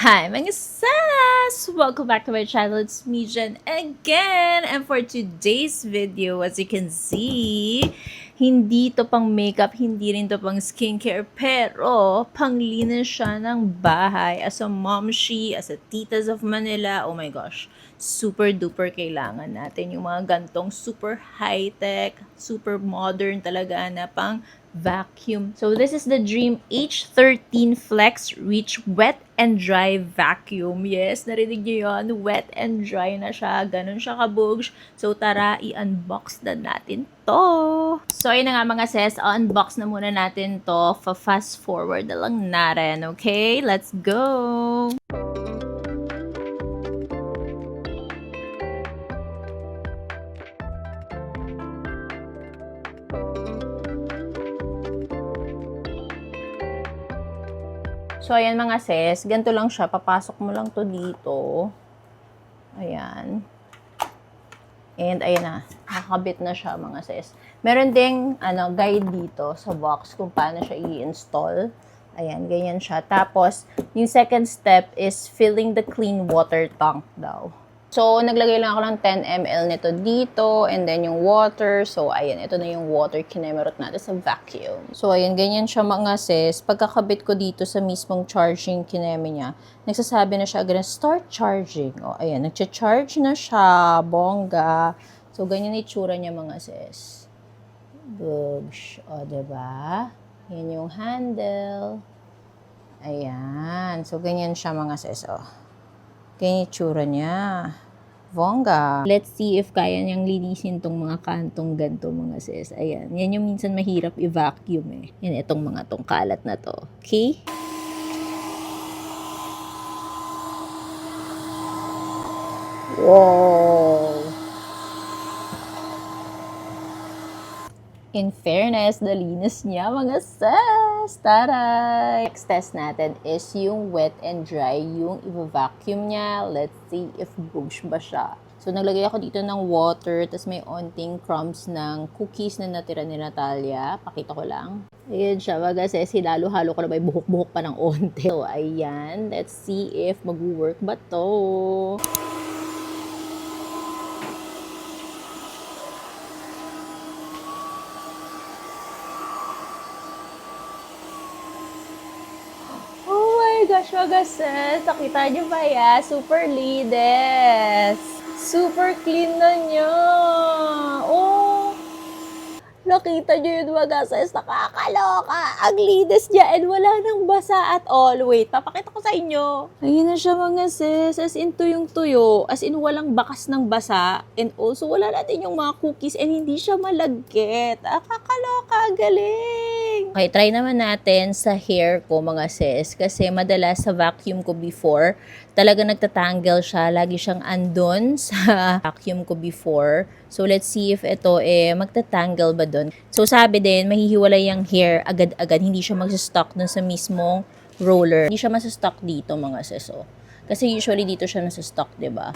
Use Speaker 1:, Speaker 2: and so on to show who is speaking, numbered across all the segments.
Speaker 1: Hi mga sis! Welcome back to my channel. It's me, Jen, again. And for today's video, as you can see, hindi to pang makeup, hindi rin to pang skincare, pero panglinis siya ng bahay. As a momshi, as a titas of Manila, oh my gosh, super duper kailangan natin yung mga gantong super high-tech, super modern talaga na pang vacuum. So this is the Dream H13 Flex Reach Wet and Dry Vacuum. Yes, narinig niyo yun? Wet and dry na siya. Ganun siya kabugs. So tara, i-unbox na natin to. So yun na nga mga sis, unbox na muna natin to. Fa-fast forward na lang natin. Okay, let's go! So, ayan mga sis, ganito lang siya. Papasok mo lang to dito. Ayan. And ayan na, nakakabit na siya mga sis. Meron ding ano, guide dito sa box kung paano siya i-install. Ayan, ganyan siya. Tapos, yung second step is filling the clean water tank daw. So, naglagay lang ako ng 10 ml nito dito, and then yung water. So, ayan, ito na yung water kinemerot natin sa vacuum. So, ayan, ganyan siya mga sis. Pagkakabit ko dito sa mismong charging kineme niya, nagsasabi na siya agad start charging. O, ayan, nagcha-charge na siya, bongga. So, ganyan itsura niya mga sis. Bugs. O, diba? Yan yung handle. Ayan. So, ganyan siya mga sis. O. Ganyan yung tsura niya. Bongga. Let's see if kaya niyang linisin tong mga kantong ganito mga sis. Ayan. Yan yung minsan mahirap i-vacuum eh. Yan itong mga tong kalat na to. Okay? Wow! In fairness, nalinis niya mga sis. Taray! Next test natin is yung wet and dry, yung i-vacuum niya. Let's see if bugs ba siya. So, naglagay ako dito ng water, tapos may onting crumbs ng cookies na natira ni Natalia. Pakita ko lang. Ayan siya, mga sis. Hinalo-halo ko na may buhok-buhok pa ng onte. So, ayan. Let's see if mag-work ba to. Oh sis. Nakita niyo ba ya? Super lides. Super clean na niya. Nakita niyo yun mga sis. Nakakaloka. Ang lides niya and wala nang basa at all. Wait, papakita ko sa inyo. Ayun na siya mga sis. As in tuyong tuyo. As in walang bakas ng basa. And also wala natin yung mga cookies and hindi siya malagkit. Nakakaloka. Galing. Okay, try naman natin sa hair ko mga sis. Kasi madalas sa vacuum ko before, talaga nagtatangle siya. Lagi siyang andon sa vacuum ko before. So, let's see if ito eh, magtatangle ba doon. So, sabi din, mahihiwalay yung hair agad-agad. Hindi siya magsastock dun sa mismong roller. Hindi siya masastock dito mga sis. Oh. Kasi usually dito siya nasa-stock, 'di ba?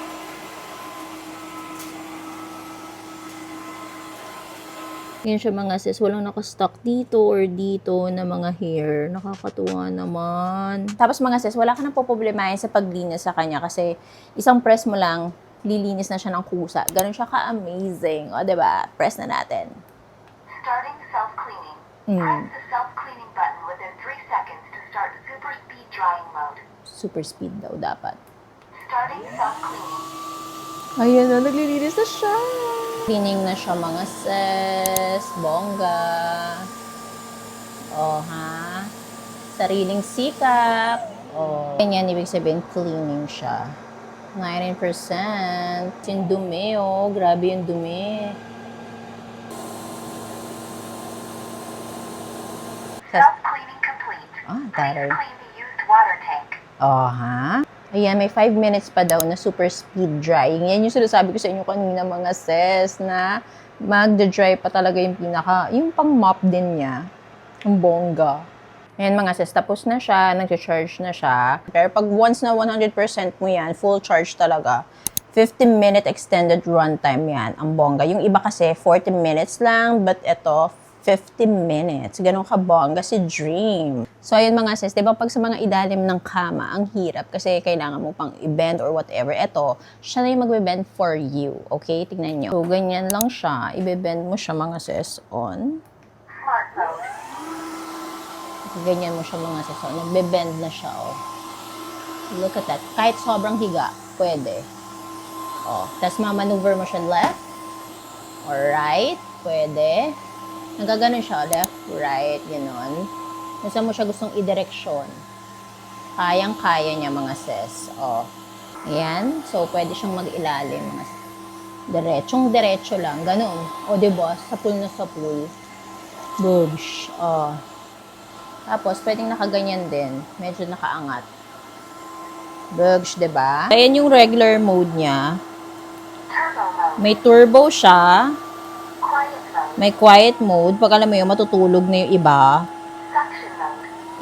Speaker 1: Yan siya mga sis, walang nakastock dito or dito na mga hair. Nakakatuwa naman. Tapos mga sis, wala ka nang poproblemahin sa paglinis sa kanya kasi isang press mo lang, lilinis na siya ng kusa. Ganun siya ka-amazing. O, 'di ba? Press na natin.
Speaker 2: Starting self-cleaning.
Speaker 1: Mm.
Speaker 2: Press the self-cleaning button within 3 seconds to start super speed drying mode.
Speaker 1: Super speed daw dapat.
Speaker 2: Starting self-cleaning.
Speaker 1: Ayan na, naglilinis na siya. Cleaning na siya mga sis. Bongga. O, ha? Sariling sikap. O, ganyan, ibig sabihin, cleaning siya. 19%. Yung dumi, oh. Grabe yung dumi.
Speaker 2: Self-cleaning complete.
Speaker 1: Ah,
Speaker 2: Please
Speaker 1: taray.
Speaker 2: clean the used water tank.
Speaker 1: Oh, ha? Ayan, may 5 minutes pa daw na super speed drying. Yan yung sinasabi ko sa inyo kanina mga sis na magda-dry pa talaga yung pinaka, yung pang mop din niya. Ang bongga. Ayan mga sis, tapos na siya, nag-charge na siya. Pero pag once na 100% mo yan, full charge talaga, 50 minute extended runtime yan, ang bongga. Yung iba kasi 40 minutes lang, but ito, 50 minutes. Ganun kabongga si Dream. So, ayun mga sis, di ba pag sa mga ilalim ng kama, ang hirap kasi kailangan mo pang i-bend or whatever. Ito, siya na yung magbe-bend for you. Okay? Tignan nyo. So, ganyan lang siya. Ibe-bend mo siya mga sis on. Ganyan mo siya mga sis on. Nagbe-bend na siya, oh. Look at that. Kahit sobrang higa, pwede. Oh, tapos mamaneuver mo siya left or right, pwede. Nagaganon siya, left, right, gano'n. Kung saan mo siya gustong i-direksyon. Kayang-kaya niya mga sis. Oh. Ayan. So, pwede siyang mag-ilalim mga sis. Diretsong diretso lang. Ganun. O, diba? Sa pool na sa pool. Boobs. Oh. Tapos, pwedeng nakaganyan din. Medyo nakaangat. Bugs, ba? Ayan yung regular mode niya. May turbo siya. May quiet mode, pag alam mo yun, matutulog na yung iba.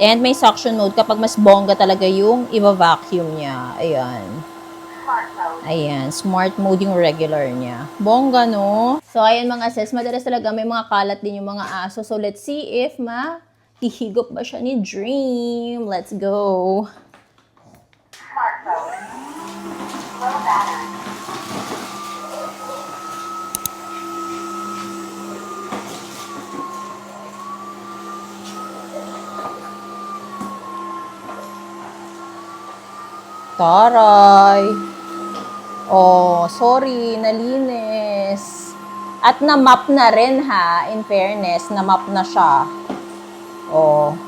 Speaker 1: And may suction mode kapag mas bongga talaga yung iba-vacuum niya. Ayan. Ayan, smart mode yung regular niya. Bongga, no? So, ayan mga sis, madalas talaga may mga kalat din yung mga aso. So, let's see if ma hihigop ba siya ni Dream. Let's go. Taray. Oh, sorry, nalinis. At na-map na rin ha, in fairness, na-map na siya. Oh.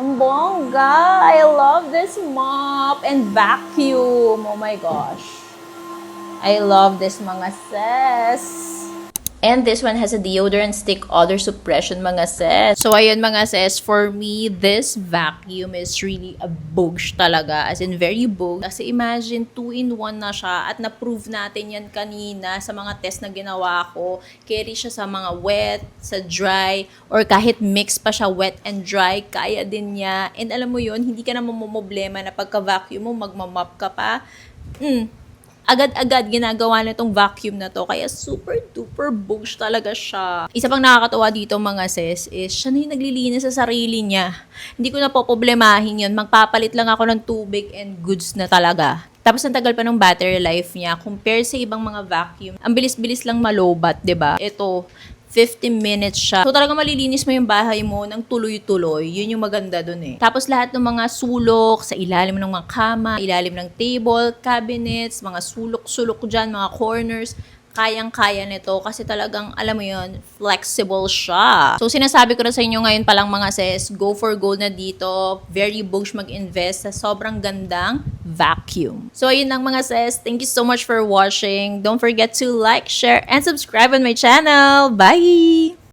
Speaker 1: Ang bongga! I love this mop and vacuum. Oh my gosh. I love this mga sis. And this one has a deodorant stick odor suppression mga sis. So ayun mga sis, for me, this vacuum is really a bogus talaga. As in, very bogus. Kasi imagine, 2-in-1 na siya. At na-prove natin yan kanina sa mga test na ginawa ko. Carry siya sa mga wet, sa dry, or kahit mix pa siya wet and dry, kaya din niya. And alam mo yun, hindi ka na mamumblema na pagka-vacuum mo, magmamap ka pa. Mm, agad-agad ginagawa na itong vacuum na to. Kaya super duper bugs talaga siya. Isa pang nakakatawa dito mga sis is siya na yung naglilinis sa sarili niya. Hindi ko na po problemahin yun. Magpapalit lang ako ng tubig and goods na talaga. Tapos ang tagal pa ng battery life niya compare sa ibang mga vacuum. Ang bilis-bilis lang malobat, 'di ba? Ito 50 minutes siya. So talaga malilinis mo yung bahay mo ng tuloy-tuloy. Yun yung maganda dun eh. Tapos lahat ng mga sulok sa ilalim ng mga kama, ilalim ng table, cabinets, mga sulok-sulok dyan, mga corners, kayang-kaya nito kasi talagang, alam mo yun, flexible siya. So, sinasabi ko na sa inyo ngayon palang mga sis, go for gold na dito. Very bullish mag-invest sa sobrang gandang vacuum. So, ayun lang mga sis. Thank you so much for watching. Don't forget to like, share, and subscribe on my channel. Bye!